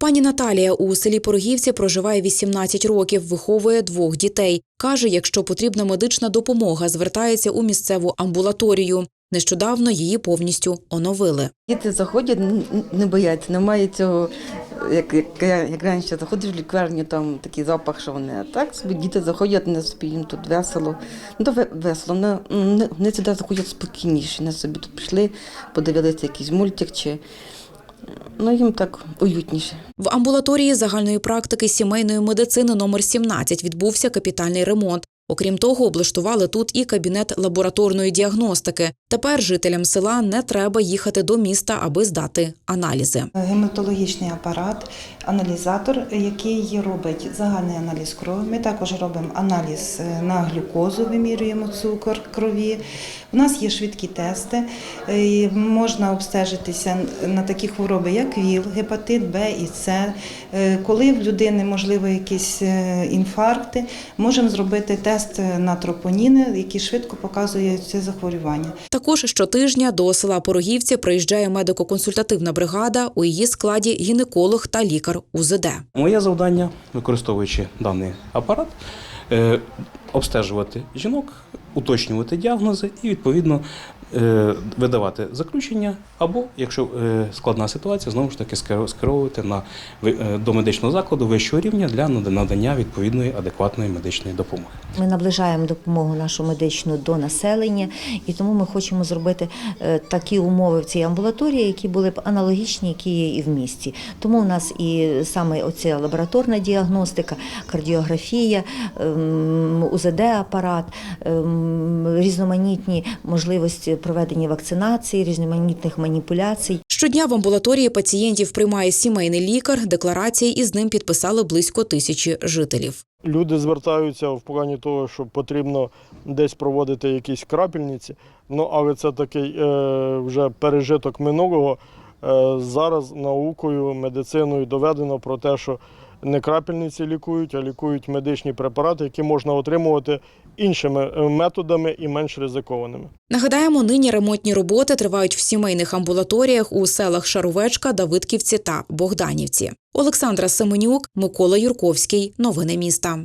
Пані Наталія у селі Порогівці проживає 18 років, виховує двох дітей. Каже, якщо потрібна медична допомога, звертається у місцеву амбулаторію. Нещодавно її повністю оновили. Діти заходять, не бояться, немає цього, як, як, як раніше заходиш в лікарню, там такий запах, що вони. А так собі діти заходять, не їм тут весело. Ну, то весело. Вони, вони, сюди заходять спокійніше. Вони собі тут пішли, подивилися якийсь мультик чи ну, їм так уютніше. В амбулаторії загальної практики сімейної медицини номер 17 відбувся капітальний ремонт. Окрім того, облаштували тут і кабінет лабораторної діагностики. Тепер жителям села не треба їхати до міста, аби здати аналізи. Гематологічний апарат, аналізатор, який робить загальний аналіз крові. Ми також робимо аналіз е, на глюкозу, вимірюємо цукор крові. У нас є швидкі тести. е, Можна обстежитися на такі хвороби, як ВІЛ, гепатит Б і С. Е, Коли в людини можливо якісь інфаркти, можемо зробити тест на тропоніни, який швидко показує це захворювання. Також щотижня до села Порогівці приїжджає медико-консультативна бригада. У її складі гінеколог та лікар УЗД. Моє завдання, використовуючи даний апарат, е, обстежувати жінок, уточнювати діагнози і відповідно видавати заключення, або, якщо е, складна ситуація, знову ж таки скеро- скеровувати на е, до медичного закладу вищого рівня для надання відповідної адекватної медичної допомоги. Ми наближаємо допомогу нашу медичну до населення, і тому ми хочемо зробити е, такі умови в цій амбулаторії, які були б аналогічні, які є і в місті. Тому у нас і саме оця лабораторна діагностика, кардіографія, ем, УЗД-апарат, ем, різноманітні можливості проведення вакцинації, різноманітних маніпуляцій. Щодня в амбулаторії пацієнтів приймає сімейний лікар. Декларації із ним підписали близько тисячі жителів. Люди звертаються в плані того, що потрібно десь проводити якісь крапельниці. Ну, але це такий е, вже пережиток минулого. Е, зараз наукою, медициною доведено про те, що не крапельниці лікують, а лікують медичні препарати, які можна отримувати іншими е, методами і менш ризикованими. Нагадаємо, нині ремонтні роботи тривають в сімейних амбулаторіях у селах Шаровечка, Давидківці та Богданівці. Олександра Семенюк, Микола Юрковський. Новини міста.